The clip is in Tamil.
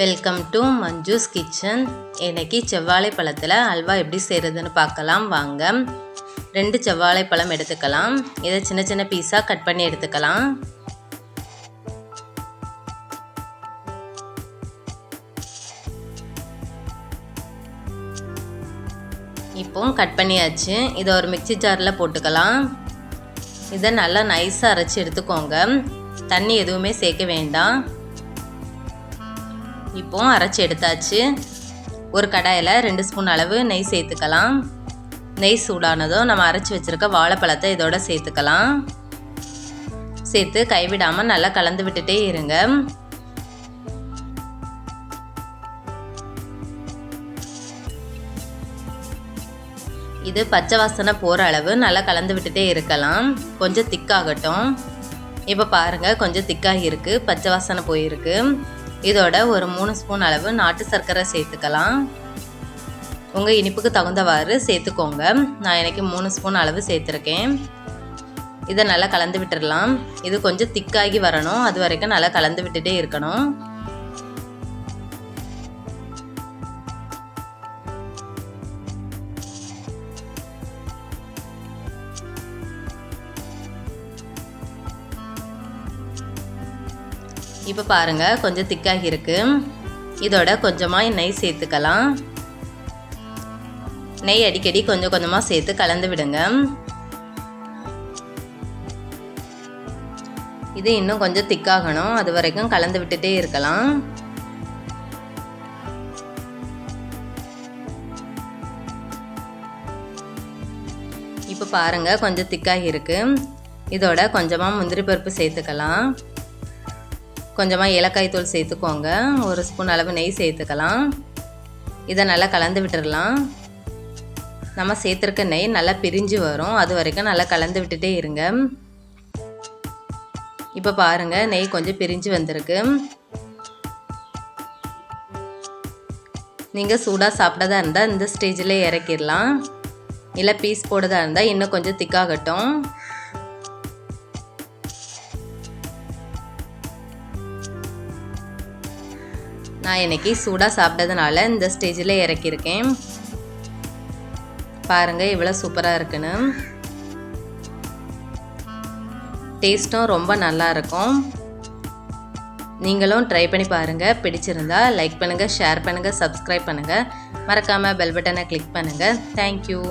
வெல்கம் டு மஞ்சூஸ் கிச்சன் இன்றைக்கி செவ்வாழை பழத்தில் அல்வா எப்படி செய்கிறதுன்னு பார்க்கலாம் வாங்க. ரெண்டு செவ்வாழை பழம் எடுத்துக்கலாம். இதை சின்ன சின்ன பீஸாக கட் பண்ணி எடுத்துக்கலாம். இப்போ கட் பண்ணியாச்சு. இதை ஒரு மிக்சி ஜாரில் போட்டுக்கலாம். இதை நல்லா நைஸாக அரைச்சி எடுத்துக்கோங்க. தண்ணி எதுவுமே சேர்க்க வேண்டாம். இப்போ அரைச்சி எடுத்தாச்சு. ஒரு கடாயில் ரெண்டு ஸ்பூன் அளவு நெய் சேர்த்துக்கலாம். நெய் சூடானதும் நம்ம அரைச்சி வச்சுருக்க வாழைப்பழத்தை இதோட சேர்த்துக்கலாம். சேர்த்து கைவிடாமல் நல்லா கலந்து விட்டுட்டே இருங்க. இது பச்சை வாசனை போகிற அளவு நல்லா கலந்து விட்டுட்டே இருக்கலாம். கொஞ்சம் திக்காகட்டும். இப்போ பாருங்கள் கொஞ்சம் திக்காகி இருக்குது பச்சை வாசனை போயிருக்கு. இதோட ஒரு மூணு ஸ்பூன் அளவு நாட்டு சர்க்கரை சேர்த்துக்கலாம். உங்கள் இனிப்புக்கு தகுந்தவாறு சேர்த்துக்கோங்க. நான் எனக்கு மூணு ஸ்பூன் அளவு சேர்த்துருக்கேன். இதை நல்லா கலந்து விட்டுடலாம் இது கொஞ்சம் திக்காகி வரணும். அது வரைக்கும் நல்லா கலந்து விட்டுட்டே இருக்கணும். இப்போ பாருங்கள் கொஞ்சம் திக்காகி இருக்கு. இதோட கொஞ்சமாக நெய் சேர்த்துக்கலாம். நெய் அடிக்கடி கொஞ்சம் கொஞ்சமாக சேர்த்து கலந்து விடுங்க. இது இன்னும் கொஞ்சம் திக்காகணும். அது வரைக்கும் கலந்து விட்டுட்டே இருக்கலாம். இப்போ பாருங்கள் கொஞ்சம் திக்காகி இருக்கு. இதோட கொஞ்சமாக முந்திரி பருப்பு சேர்த்துக்கலாம். கொஞ்சமாக ஏலக்காய் தூள் சேர்த்துக்கோங்க. ஒரு ஸ்பூன் அளவு நெய் சேர்த்துக்கலாம். இதை நல்லா கலந்து விட்டுடலாம் நம்ம சேர்த்துருக்க நெய் நல்லா பிரிஞ்சு வரும். அது வரைக்கும் நல்லா கலந்து விட்டுட்டே இருங்க. இப்போ பாருங்கள் நெய் கொஞ்சம் பிரிஞ்சு வந்திருக்கு. நீங்கள் சூடாக சாப்பிட்டதா இருந்தால் இந்த ஸ்டேஜில் இறக்கிடலாம். இல்லை பீஸ் போடுறதா இருந்தால் இன்னும் கொஞ்சம் திக்காகட்டும் நான் இன்றைக்கி சூடாக சாப்பிட்டதுனால இந்த ஸ்டேஜில் இறக்கியிருக்கேன். பாருங்கள் இவ்வளோ சூப்பராக இருக்குன்னு. டேஸ்ட்டும் ரொம்ப நல்லா இருக்கும். நீங்களும் ட்ரை பண்ணி பாருங்கள் பிடிச்சிருந்தா லைக் பண்ணுங்கள் ஷேர் பண்ணுங்கள் சப்ஸ்கிரைப் பண்ணுங்கள் மறக்காமல் பெல் பட்டனை கிளிக் பண்ணுங்கள் தேங்க்யூ